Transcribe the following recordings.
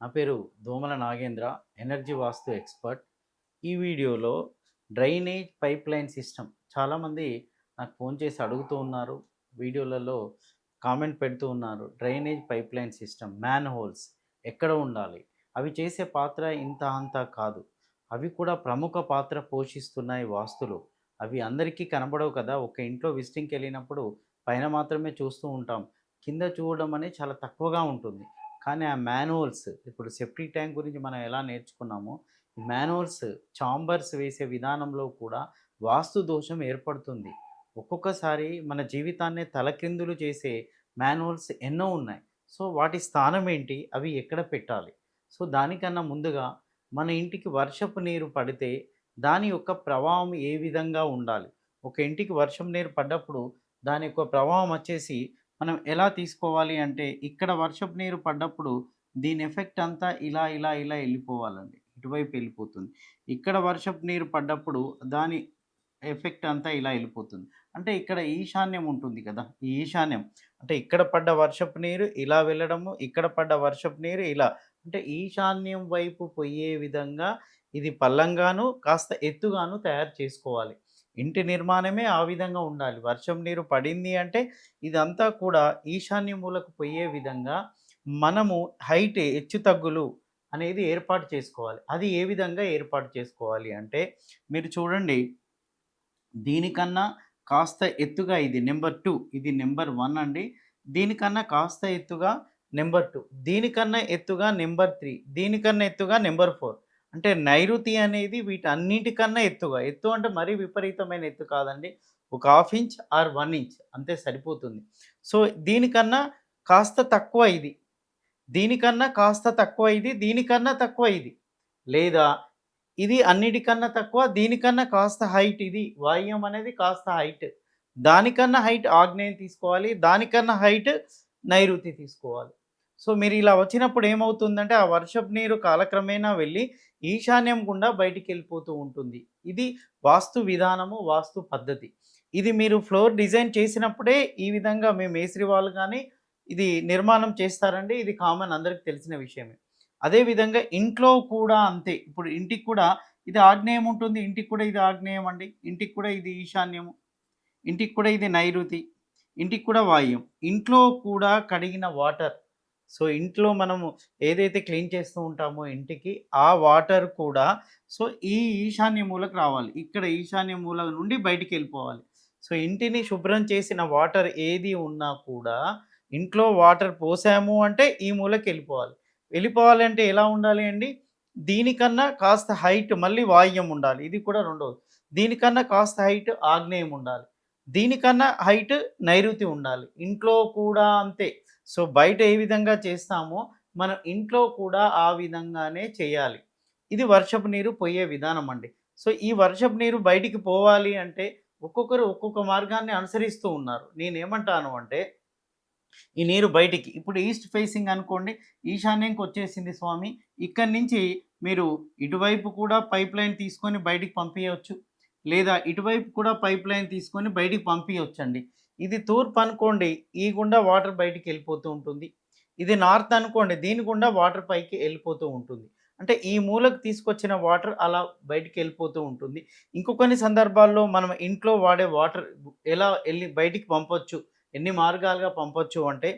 నా పేరు దోమల నాగేంద్ర ఎనర్జీ వాస్తు ఎక్స్పర్ట్. ఈ వీడియోలో డ్రైనేజ్ పైప్ లైన్ సిస్టమ్ చాలామంది నాకు ఫోన్ చేసి అడుగుతూ ఉన్నారు వీడియోలలో కామెంట్ పెడుతూ ఉన్నారు. Drainage pipe line system manholes ఎక్కడ ఉండాలి? అవి చేసే పాత్ర ఇంత అంత కాదు. అవి కూడా ప్రముఖ పాత్ర పోషిస్తున్నాయి వాస్తులు. అవి అందరికీ కనబడవు కదా. ఒక ఇంట్లో విజిటింగ్కి వెళ్ళినప్పుడు పైన మాత్రమే చూస్తూ ఉంటాం. కింద చూడడం అనేది చాలా తక్కువగా ఉంటుంది. కానీ ఆ మాన్యువల్స్ ఇప్పుడు సెప్టిక్ ట్యాంక్ గురించి మనం ఎలా నేర్చుకున్నామో మాన్యువల్స్ చాంబర్స్ వేసే విధానంలో కూడా వాస్తు దోషం ఏర్పడుతుంది. ఒక్కొక్కసారి మన జీవితాన్ని తలక్రిందులు చేసే మాన్యువల్స్ ఎన్నో ఉన్నాయి. సో వాటి స్థానం ఏంటి? అవి ఎక్కడ పెట్టాలి? సో దానికన్నా ముందుగా మన ఇంటికి వర్షపు నీరు పడితే దాని యొక్క ప్రభావం ఏ విధంగా ఉండాలి? ఒక ఇంటికి వర్షం నీరు పడ్డప్పుడు దాని యొక్క ప్రభావం వచ్చేసి మనం ఎలా తీసుకోవాలి అంటే ఇక్కడ వర్షపు నీరు పడ్డప్పుడు దీని ఎఫెక్ట్ అంతా ఇలా ఇలా ఇలా వెళ్ళిపోవాలండి. ఇటువైపు వెళ్ళిపోతుంది. ఇక్కడ వర్షపు నీరు పడ్డప్పుడు దాని ఎఫెక్ట్ అంతా ఇలా వెళ్ళిపోతుంది. అంటే ఇక్కడ ఈశాన్యం ఉంటుంది కదా ఈ ఈశాన్యం. అంటే ఇక్కడ పడ్డ వర్షపు నీరు ఇలా వెళ్ళడము ఇక్కడ పడ్డ వర్షపు నీరు ఇలా. అంటే ఈశాన్యం వైపు పోయే విధంగా ఇది పల్లంగాను కాస్త ఎత్తుగాను తయారు చేసుకోవాలి. ఇంటి నిర్మాణమే ఆ విధంగా ఉండాలి. వర్షం నీరు పడింది అంటే ఇదంతా కూడా ఈశాన్య మూలకు పోయే విధంగా మనము హైట్ హెచ్చు తగ్గులు అనేది ఏర్పాటు చేసుకోవాలి. అది ఏ విధంగా ఏర్పాటు చేసుకోవాలి అంటే మీరు చూడండి. దీనికన్నా కాస్త ఎత్తుగా ఇది నెంబర్ టూ ఇది నెంబర్ వన్ అండి. దీనికన్నా కాస్త ఎత్తుగా నెంబర్ టూ దీనికన్నా ఎత్తుగా నెంబర్ త్రీ దీనికన్నా ఎత్తుగా నెంబర్ ఫోర్. అంటే నైరుతి అనేది వీటన్నిటికన్నా ఎత్తుగా. ఎత్తు అంటే మరీ విపరీతమైన ఎత్తు కాదండి. ఒక half inch or one inch అంతే సరిపోతుంది. సో దీనికన్నా కాస్త తక్కువ ఇది. దీనికన్నా కాస్త తక్కువ ఇది దీనికన్నా తక్కువ ఇది. లేదా ఇది అన్నిటికన్నా తక్కువ దీనికన్నా కాస్త హైట్ ఇది. వాయుం అనేది కాస్త హైట్. దానికన్నా హైట్ ఆగ్నేయం తీసుకోవాలి. దానికన్నా హైట్ నైరుతి తీసుకోవాలి. సో మీరు ఇలా వచ్చినప్పుడు ఏమవుతుందంటే ఆ వర్షపు నీరు కాలక్రమేణా వెళ్ళి ఈశాన్యం గుండా బయటికి వెళ్ళిపోతూ ఉంటుంది. ఇది వాస్తు విధానము వాస్తు పద్ధతి. ఇది మీరు ఫ్లోర్ డిజైన్ చేసినప్పుడే ఈ విధంగా మేము మేస్త్రి వాళ్ళు కానీ ఇది నిర్మాణం చేస్తారండి. ఇది కామన్ అందరికి తెలిసిన విషయమే. అదేవిధంగా ఇంట్లో కూడా అంతే. ఇప్పుడు ఇంటికి కూడా ఇది ఆగ్నేయం ఉంటుంది. ఇంటికి కూడా ఇది ఆగ్నేయం అండి. ఇంటికి కూడా ఇది ఈశాన్యము. ఇంటికి కూడా ఇది నైరుతి. ఇంటికి కూడా వాయుం ఇంట్లో కూడా కడిగిన వాటర్. సో ఇంట్లో మనము ఏదైతే క్లీన్ చేస్తూ ఉంటామో ఇంటికి ఆ వాటర్ కూడా సో ఈ ఈశాన్య మూలకు రావాలి. ఇక్కడ ఈశాన్య మూల నుండి బయటికి వెళ్ళిపోవాలి. సో ఇంటిని శుభ్రం చేసిన వాటర్ ఏది ఉన్నా కూడా ఇంట్లో వాటర్ పోసాము అంటే ఈ మూలకి వెళ్ళిపోవాలి. వెళ్ళిపోవాలంటే ఎలా ఉండాలి అండి? దీనికన్నా కాస్త హైట్ మళ్ళీ వాయుం ఉండాలి. ఇది కూడా రెండవది దీనికన్నా కాస్త హైట్ ఆగ్నేయం ఉండాలి. దీనికన్నా హైట్ నైరుతి ఉండాలి. ఇంట్లో కూడా అంతే. సో బయట ఏ విధంగా చేస్తామో మనం ఇంట్లో కూడా ఆ విధంగానే చేయాలి. ఇది వర్షపు నీరు పోయే విధానం అండి. సో ఈ వర్షపు నీరు బయటికి పోవాలి అంటే ఒక్కొక్కరు ఒక్కొక్క మార్గాన్ని అనుసరిస్తూ ఉన్నారు. నేనేమంటాను అంటే ఈ నీరు బయటికి. ఇప్పుడు ఈస్ట్ ఫేసింగ్ అనుకోండి ఈశాన్యంకి వచ్చేసింది స్వామి. ఇక్కడి నుంచి మీరు ఇటువైపు కూడా పైప్ లైన్ తీసుకొని బయటికి పంపించవచ్చు లేదా ఇటువైపు కూడా పైప్ లైన్ తీసుకొని బయటికి పంపించవచ్చండి ఇది తూర్పు అనుకోండి ఈ గుండా వాటర్ బయటికి వెళ్ళిపోతూ ఉంటుంది. ఇది నార్త్ అనుకోండి దీని గుండా వాటర్ పైకి వెళ్ళిపోతూ ఉంటుంది. అంటే ఈ మూలకు తీసుకొచ్చిన వాటర్ అలా బయటికి వెళ్ళిపోతూ ఉంటుంది. ఇంకొన్ని సందర్భాల్లో మనం ఇంట్లో వాడే వాటర్ ఎలా వెళ్ళి బయటికి పంపొచ్చు ఎన్ని మార్గాలుగా పంపొచ్చు అంటే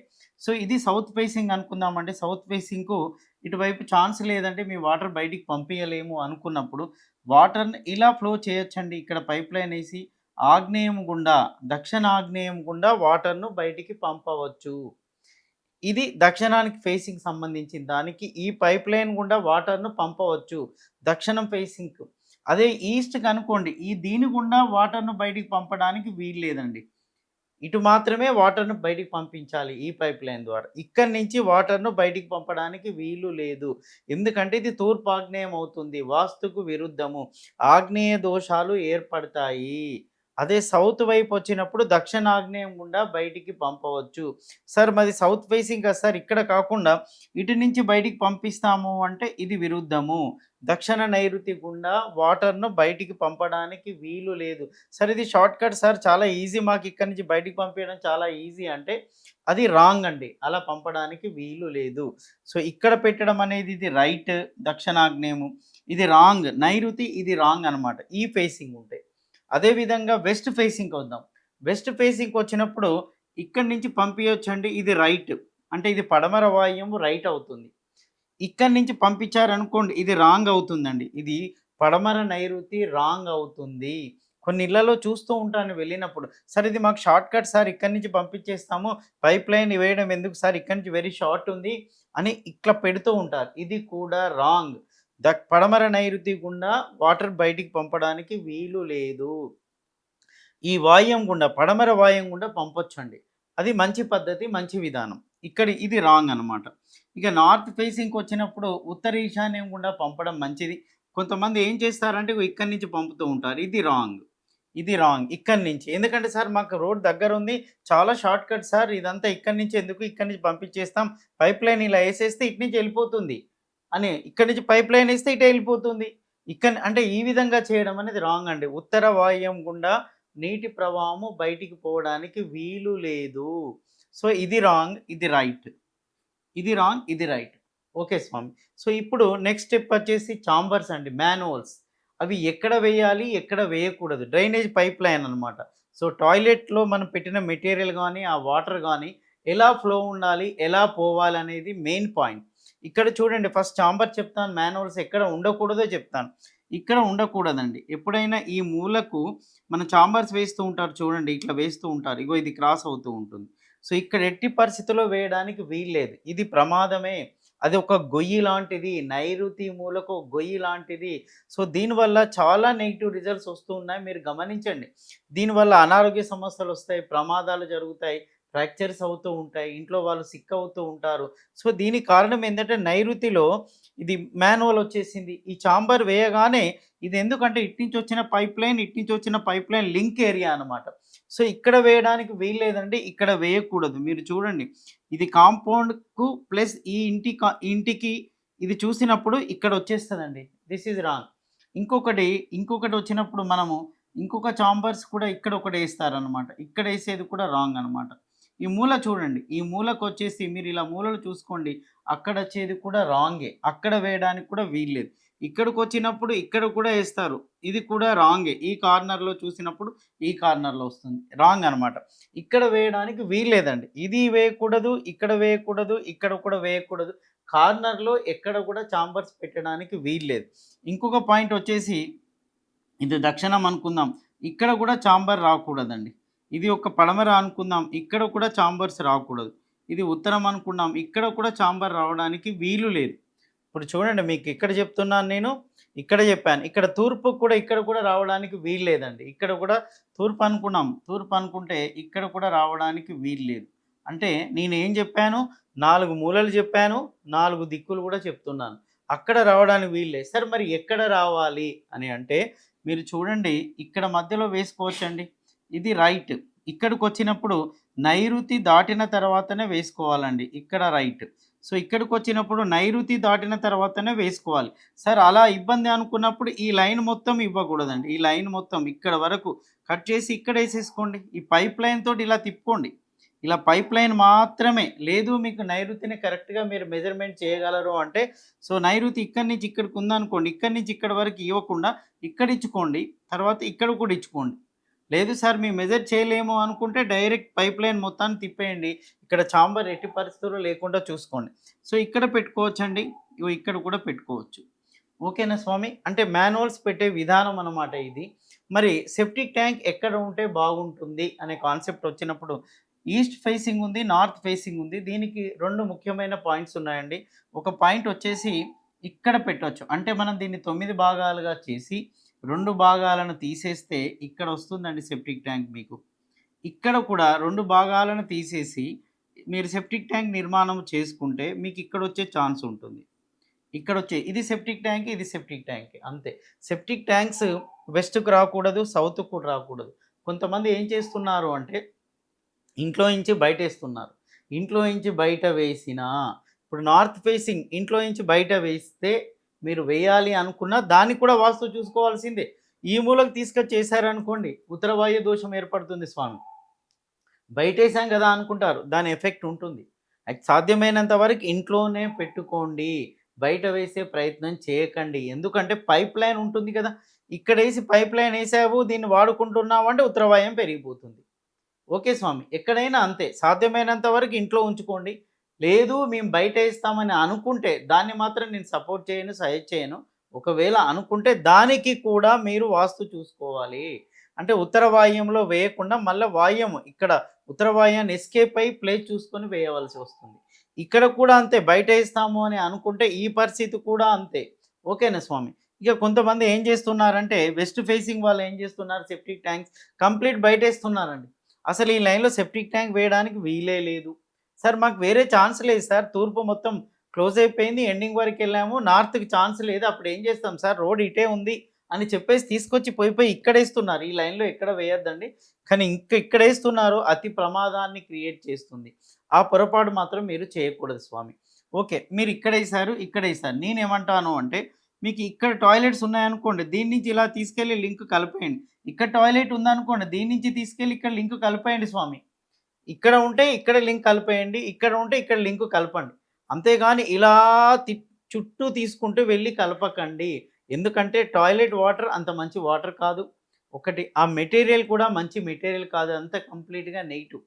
సో ఇది సౌత్ ఫేసింగ్ అనుకుందామంటే సౌత్ ఫేసింగ్కు ఇటువైపు ఛాన్స్ లేదంటే మీ వాటర్ బయటికి పంపించలేము అనుకున్నప్పుడు వాటర్ని ఇలా ఫ్లో చేయొచ్చండి. ఇక్కడ పైప్ లైన్ వేసి ఆగ్నేయం గుండా దక్షిణాగ్నేయం గుండా వాటర్ను బయటికి పంపవచ్చు. ఇది దక్షిణానికి ఫేసింగ్ సంబంధించిన దానికి ఈ పైప్ లైన్ గుండా వాటర్ను పంపవచ్చు. దక్షిణం ఫేసింగ్ అదే ఈస్ట్కి అనుకోండి ఈ దీని గుండా వాటర్ను బయటికి పంపడానికి వీలు లేదండి. ఇటు మాత్రమే వాటర్ను బయటికి పంపించాలి ఈ పైప్ లైన్ ద్వారా. ఇక్కడి నుంచి వాటర్ను బయటికి పంపడానికి వీలు లేదు. ఎందుకంటే ఇది తూర్పు ఆగ్నేయం అవుతుంది. వాస్తుకు విరుద్ధము. ఆగ్నేయ దోషాలు ఏర్పడతాయి. అదే సౌత్ వైపు వచ్చినప్పుడు దక్షిణాగ్నేయం గుండా బయటికి పంపవచ్చు. సార్ మాది సౌత్ ఫేసింగ్ కదా సార్ ఇక్కడ కాకుండా ఇటు నుంచి బయటికి పంపిస్తాము అంటే ఇది విరుద్ధము. దక్షిణ నైరుతి గుండా వాటర్ను బయటికి పంపడానికి వీలు లేదు. సార్ ఇది షార్ట్ కట్ సార్ చాలా ఈజీ మాకు ఇక్కడ నుంచి బయటికి పంపించడం చాలా ఈజీ అంటే అది రాంగ్ అండి. అలా పంపడానికి వీలు లేదు. సో ఇక్కడ పెట్టడం అనేది ఇది రైట్ దక్షిణాగ్నేయము. ఇది రాంగ్ నైరుతి ఇది రాంగ్ అనమాట ఈ ఫేసింగ్ ఉంటాయి అదేవిధంగా వెస్ట్ ఫేసింగ్కి వద్దాం. వెస్ట్ ఫేసింగ్కి వచ్చినప్పుడు ఇక్కడి నుంచి పంపించండి ఇది రైట్ అంటే ఇది పడమర వాయువు రైట్ అవుతుంది. ఇక్కడి నుంచి పంపించారనుకోండి ఇది రాంగ్ అవుతుందండి. ఇది పడమర నైరుతి రాంగ్ అవుతుంది. కొన్ని ఇళ్ళలో చూస్తూ ఉంటాను వెళ్ళినప్పుడు సార్ ఇది మాకు షార్ట్ కట్ సార్ ఇక్కడి నుంచి పంపించేస్తాము. పైప్ లైన్ వేయడం ఎందుకు సార్? ఇక్కడి నుంచి వెరీ షార్ట్ ఉంది అని ఇట్లా పెడుతూ ఉంటారు. ఇది కూడా రాంగ్ ద పడమర నైరుతి గుండా వాటర్ బయటికి పంపడానికి వీలు లేదు. ఈ వాయం గుండా పడమర వాయుం గుండా పంపొచ్చండి. అది మంచి పద్ధతి మంచి విధానం. ఇక్కడ ఇది రాంగ్ అనమాట ఇక నార్త్ ఫేసింగ్కి వచ్చినప్పుడు ఉత్తర ఈశాన్యం గుండా పంపడం మంచిది. కొంతమంది ఏం చేస్తారంటే ఇక్కడి నుంచి పంపుతూ ఉంటారు. ఇది రాంగ్. ఇది రాంగ్. ఇక్కడి నుంచి. ఎందుకంటే సార్ మాకు రోడ్ దగ్గర ఉంది. చాలా షార్ట్ కట్ సార్. ఇదంతా ఇక్కడి నుంచి ఎందుకు? ఇక్కడి నుంచి పంపించేస్తాం. పైప్ లైన్ ఇలా వేసేస్తే ఇటు నుంచి వెళ్ళిపోతుంది. అని ఇక్కడి నుంచి పైప్ లైన్ వేస్తే ఇటే వెళ్ళిపోతుంది. ఇక్కడ అంటే ఈ విధంగా చేయడం అనేది రాంగ్ అండి. ఉత్తర వాయుం గుండా నీటి ప్రవాహము బయటికి పోవడానికి వీలు లేదు. సో ఇది రాంగ్ ఇది రైట్ ఇది రాంగ్ ఇది రైట్ ఓకే స్వామి. సో ఇప్పుడు నెక్స్ట్ స్టెప్ వచ్చేసి చాంబర్స్ అండి మ్యానువల్స్ అవి ఎక్కడ వేయాలి ఎక్కడ వేయకూడదు. డ్రైనేజ్ పైప్ లైన్ అనమాట సో టాయిలెట్లో మనం పెట్టిన మెటీరియల్ కానీ ఆ వాటర్ కానీ ఎలా ఫ్లో ఉండాలి ఎలా పోవాలి అనేది మెయిన్ పాయింట్ ఇక్కడ చూడండి ఫస్ట్ చాంబర్ చెప్తాను మాన్యువల్స్ ఎక్కడ ఉండకూడదో చెప్తాను. ఇక్కడ ఉండకూడదండి. ఎప్పుడైనా ఈ మూలకు మన చాంబర్స్ వేస్తూ ఉంటారు చూడండి ఇట్లా వేస్తూ ఉంటారు. ఇగో ఇది క్రాస్ అవుతూ ఉంటుంది. సో ఇక్కడ ఎట్టి పరిస్థితుల్లో వేయడానికి వీల్లేదు. ఇది ప్రమాదమే. అది ఒక గొయ్యి లాంటిది నైరుతి మూలకు గొయ్యి లాంటిది. సో దీనివల్ల చాలా నెగిటివ్ రిజల్ట్స్ వస్తూ ఉన్నాయి. మీరు గమనించండి. దీనివల్ల అనారోగ్య సమస్యలు వస్తాయి ప్రమాదాలు జరుగుతాయి. ఫ్రాక్చర్స్ అవుతూ ఉంటాయి ఇంట్లో వాళ్ళు సిక్ అవుతూ ఉంటారు. సో దీనికి కారణం ఏంటంటే నైరుతిలో ఇది మాన్యువల్ వచ్చేసింది. ఈ చాంబర్ వేయగానే ఇది ఎందుకంటే ఇటు నుంచి వచ్చిన పైప్ లైన్ ఇటు నుంచి వచ్చిన పైప్ లైన్ లింక్ ఏరియా అనమాట సో ఇక్కడ వేయడానికి వీల్లేదండి ఇక్కడ వేయకూడదు. మీరు చూడండి ఇది కాంపౌండ్కు ప్లస్ ఈ ఇంటి ఇంటికి ఇది చూసినప్పుడు ఇక్కడ వచ్చేస్తుందండి. దిస్ ఈజ్ రాంగ్ ఇంకొకటి ఇంకొకటి వచ్చినప్పుడు మనము ఇంకొక చాంబర్స్ కూడా ఇక్కడ ఒకటి వేస్తారనమాట ఇక్కడ వేసేది కూడా రాంగ్ అనమాట ఈ మూల చూడండి. ఈ మూలకు వచ్చేసి మీరు ఇలా మూలలు చూసుకోండి. అక్కడ వచ్చేది కూడా రాంగే. అక్కడ వేయడానికి కూడా వీల్లేదు. ఇక్కడికి వచ్చినప్పుడు ఇక్కడ కూడా వేస్తారు. ఇది కూడా రాంగే. ఈ కార్నర్లో చూసినప్పుడు ఈ కార్నర్లో వస్తుంది. రాంగ్ అనమాట ఇక్కడ వేయడానికి వీల్లేదండి. ఇది వేయకూడదు ఇక్కడ వేయకూడదు ఇక్కడ కూడా వేయకూడదు. కార్నర్లో ఎక్కడ కూడా చాంబర్స్ పెట్టడానికి వీల్లేదు. ఇంకొక పాయింట్ వచ్చేసి ఇది దక్షిణం అనుకుందాం. ఇక్కడ కూడా చాంబర్ రాకూడదండి. ఇది ఒక పడమర అనుకుందాం. ఇక్కడ కూడా చాంబర్స్ రాకూడదు. ఇది ఉత్తరం అనుకున్నాం ఇక్కడ కూడా చాంబర్ రావడానికి వీలు లేదు. ఇప్పుడు చూడండి మీకు ఇక్కడ చెప్తున్నాను నేను ఇక్కడ చెప్పాను. ఇక్కడ తూర్పు కూడా ఇక్కడ కూడా రావడానికి వీలు లేదండి. ఇక్కడ కూడా తూర్పు అనుకున్నాం తూర్పు అనుకుంటే ఇక్కడ కూడా రావడానికి వీలు లేదు. అంటే నేను ఏం చెప్పాను? నాలుగు మూలలు చెప్పాను. నాలుగు దిక్కులు కూడా చెప్తున్నాను. అక్కడ రావడానికి వీలు లేదు. సార్ మరి ఎక్కడ రావాలి అని అంటే మీరు చూడండి ఇక్కడ మధ్యలో వేసుకోవచ్చండి. ఇది రైట్. ఇక్కడికి వచ్చినప్పుడు నైరుతి దాటిన తర్వాతనే వేసుకోవాలండి. ఇక్కడ రైట్. సో ఇక్కడికి వచ్చినప్పుడు నైరుతి దాటిన తర్వాతనే వేసుకోవాలి. సార్ అలా ఇబ్బంది అనుకున్నప్పుడు ఈ లైన్ మొత్తం ఇవ్వకూడదండి. ఈ లైన్ మొత్తం ఇక్కడ వరకు కట్ చేసి ఇక్కడ వేసేసుకోండి. ఈ పైప్ లైన్ తోటి ఇలా తిప్పుకోండి. ఇలా పైప్ లైన్ మాత్రమే. లేదు మీకు నైరుతిని కరెక్ట్గా మీరు మెజర్మెంట్ చేయగలరు అంటే సో నైరుతి ఇక్కడి నుంచి ఇక్కడికి ఉందనుకోండి. ఇక్కడి నుంచి ఇక్కడ వరకు ఇవ్వకుండా ఇక్కడ ఇచ్చుకోండి తర్వాత ఇక్కడ కూడా ఇచ్చుకోండి. లేదు సార్ మేము మెజర్ చేయలేము అనుకుంటే డైరెక్ట్ పైప్ లైన్ మొత్తాన్ని తిప్పేయండి. ఇక్కడ చాంబర్ ఎట్టి పరిస్థితుల్లో లేకుండా చూసుకోండి. సో ఇక్కడ పెట్టుకోవచ్చండి. ఇక్కడ కూడా పెట్టుకోవచ్చు. ఓకేనా స్వామి? అంటే మాన్యువల్స్ పెట్టే విధానం అన్నమాట ఇది. మరి సెప్టిక్ ట్యాంక్ ఎక్కడ ఉంటే బాగుంటుంది అనే కాన్సెప్ట్ వచ్చినప్పుడు ఈస్ట్ ఫేసింగ్ ఉంది నార్త్ ఫేసింగ్ ఉంది. దీనికి రెండు ముఖ్యమైన పాయింట్స్ ఉన్నాయండి. ఒక పాయింట్ వచ్చేసి ఇక్కడ పెట్టవచ్చు అంటే మనం దీన్ని తొమ్మిది భాగాలుగా చేసి రెండు భాగాలను తీసేస్తే ఇక్కడ వస్తుందండి సెప్టిక్ ట్యాంక్ మీకు. ఇక్కడ కూడా రెండు భాగాలను తీసేసి మీరు సెప్టిక్ ట్యాంక్ నిర్మాణం చేసుకుంటే మీకు ఇక్కడ వచ్చే ఛాన్స్ ఉంటుంది. ఇక్కడ వచ్చే ఇది సెప్టిక్ ట్యాంక్ ఇది సెప్టిక్ ట్యాంక్ అంతే. సెప్టిక్ ట్యాంక్స్ వెస్ట్కు రాకూడదు సౌత్కు కూడా రాకూడదు. కొంతమంది ఏం చేస్తున్నారు అంటే ఇంట్లో నుంచి బయట వేస్తున్నారు ఇంట్లో నుంచి బయట వేసిన ఇప్పుడు నార్త్ ఫేసింగ్ ఇంట్లో నుంచి బయట వేస్తే మీరు వేయాలి అనుకున్న దాన్ని కూడా వాస్తు చూసుకోవాల్సిందే. ఈ మూలకు తీసుకొచ్చేసారనుకోండి ఉత్తరవాయు దోషం ఏర్పడుతుంది స్వామి. బయటేసాం కదా అనుకుంటారు దాని ఎఫెక్ట్ ఉంటుంది. అది సాధ్యమైనంత వరకు ఇంట్లోనే పెట్టుకోండి బయట వేసే ప్రయత్నం చేయకండి. ఎందుకంటే పైప్ లైన్ ఉంటుంది కదా ఇక్కడ వేసి పైప్ లైన్ వేసావు దీన్ని వాడుకుంటున్నావు అంటే ఉత్తరవాయం పెరిగిపోతుంది. ఓకే స్వామి ఎక్కడైనా అంతే సాధ్యమైనంత వరకు ఇంట్లో ఉంచుకోండి లేదు మేము బయట వేస్తామని అనుకుంటే దాన్ని మాత్రం నేను సపోర్ట్ చేయను సజెస్ట్ చేయను. ఒకవేళ అనుకుంటే దానికి కూడా మీరు వాస్తు చూసుకోవాలి. అంటే ఉత్తర వాయుంలో వేయకుండా మళ్ళీ వాయుం ఇక్కడ ఉత్తర వాయుని ఎస్కేప్ అయి ప్లేస్ చూసుకొని వేయవలసి వస్తుంది. ఇక్కడ కూడా అంతే బయట వేస్తాము అని అనుకుంటే ఈ పరిస్థితి కూడా అంతే. ఓకేనా స్వామి? ఇక కొంతమంది ఏం చేస్తున్నారంటే వెస్ట్ ఫేసింగ్ వాళ్ళు ఏం చేస్తున్నారు? సెప్టిక్ ట్యాంక్స్ కంప్లీట్ బయట వేస్తున్నారండి అసలు ఈ లైన్లో సెప్టిక్ ట్యాంక్ వేయడానికి వీలే లేదు. సార్ మాకు వేరే ఛాన్స్ లేదు సార్. తూర్పు మొత్తం క్లోజ్ అయిపోయింది. ఎండింగ్ వరకు వెళ్ళాము. నార్త్కి ఛాన్స్ లేదు. అప్పుడు ఏం చేస్తాం సార్? రోడ్ ఇటే ఉంది అని చెప్పేసి తీసుకొచ్చి పోయి పోయి ఇక్కడేస్తున్నారు. ఈ లైన్లో ఎక్కడ వేయొద్దండి. కానీ ఇంకా ఇక్కడేస్తున్నారు. అతి ప్రమాదాన్ని క్రియేట్ చేస్తుంది. ఆ పొరపాటు మాత్రం మీరు చేయకూడదు స్వామి. ఓకే. మీరు ఇక్కడ వేసారు ఇక్కడ వేసారు నేనేమంటాను అంటే మీకు ఇక్కడ టాయిలెట్స్ ఉన్నాయనుకోండి దీని నుంచి ఇలా తీసుకెళ్ళి లింక్ కలిపేయండి. ఇక్కడ టాయిలెట్ ఉందనుకోండి దీని నుంచి తీసుకెళ్ళి ఇక్కడ లింక్ కలిపేయండి స్వామి. ఇక్కడ ఉంటే ఇక్కడ లింక్ కలిపేయండి ఇక్కడ ఉంటే ఇక్కడ లింక్ కలపండి. అంతేగాని ఇలా తి- చుట్టూ తీసుకుంటూ వెళ్ళి కలపకండి. ఎందుకంటే టాయిలెట్ వాటర్ అంత మంచి వాటర్ కాదు. ఒకటి ఆ మెటీరియల్ కూడా మంచి మెటీరియల్ కాదు. అంత కంప్లీట్గా నెగిటివ్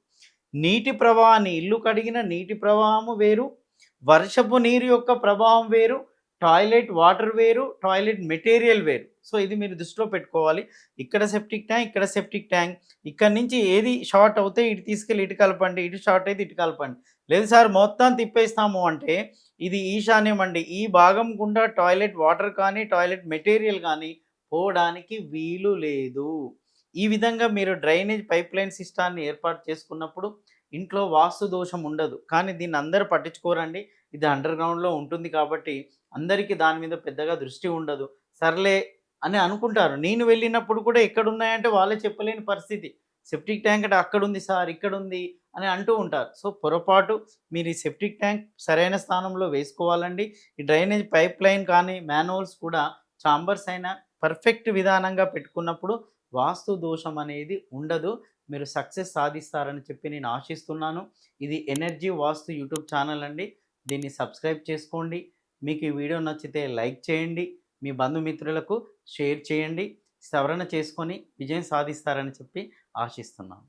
నీటి ప్రవాహాన్ని ఇల్లు కడిగిన నీటి ప్రవాహము వేరు. వర్షపు నీరు యొక్క ప్రభావం వేరు. టాయిలెట్ వాటర్ వేరు టాయిలెట్ మెటీరియల్ వేరు. సో ఇది మీరు దృష్టిలో పెట్టుకోవాలి. ఇక్కడ సెప్టిక్ ట్యాంక్ ఇక్కడ సెప్టిక్ ట్యాంక్. ఇక్కడ నుంచి ఏది షార్ట్ అవుతే ఇటు తీసుకెళ్ళి ఇటు కలపండి ఇటు షార్ట్ అయితే ఇటు కలపండి. లేదు సార్ మొత్తం తిప్పేస్తాము అంటే ఇది ఈశాన్యం అండి. ఈ భాగం గుండా టాయిలెట్ వాటర్ కానీ టాయిలెట్ మెటీరియల్ కానీ పోవడానికి వీలు లేదు. ఈ విధంగా మీరు డ్రైనేజ్ పైప్ లైన్ సిస్టాన్ని ఏర్పాటు చేసుకున్నప్పుడు ఇంట్లో వాస్తు దోషం ఉండదు. కానీ దీన్ని అందరూ పట్టించుకోరండి. ఇది అండర్ గ్రౌండ్లో ఉంటుంది కాబట్టి అందరికీ దాని మీద పెద్దగా దృష్టి ఉండదు. సర్లే అని అనుకుంటారు. నేను వెళ్ళినప్పుడు కూడా ఎక్కడున్నాయంటే వాళ్ళే చెప్పలేని పరిస్థితి. సెప్టిక్ ట్యాంక్ అంటే అక్కడ ఉంది సార్ ఇక్కడ ఉంది అని అంటూ ఉంటారు. సో పొరపాటు మీరు ఈ సెప్టిక్ ట్యాంక్ సరైన స్థానంలో వేసుకోవాలండి. ఈ డ్రైనేజ్ పైప్ లైన్ కానీ మాన్యువల్స్ కూడా చాంబర్స్ అయినా పర్ఫెక్ట్ విధానంగా పెట్టుకున్నప్పుడు వాస్తు దోషం అనేది ఉండదు. మీరు సక్సెస్ సాధిస్తారని చెప్పి నేను ఆశిస్తున్నాను. ఇది ఎనర్జీ వాస్తు యూట్యూబ్ ఛానల్ అండి. దీన్ని సబ్స్క్రైబ్ చేసుకోండి. మీకు ఈ వీడియో నచ్చితే లైక్ చేయండి. మీ బంధుమిత్రులకు షేర్ చేయండి. సవరణ చేసుకొని విజయం సాధిస్తారని చెప్పి ఆశిస్తున్నాను.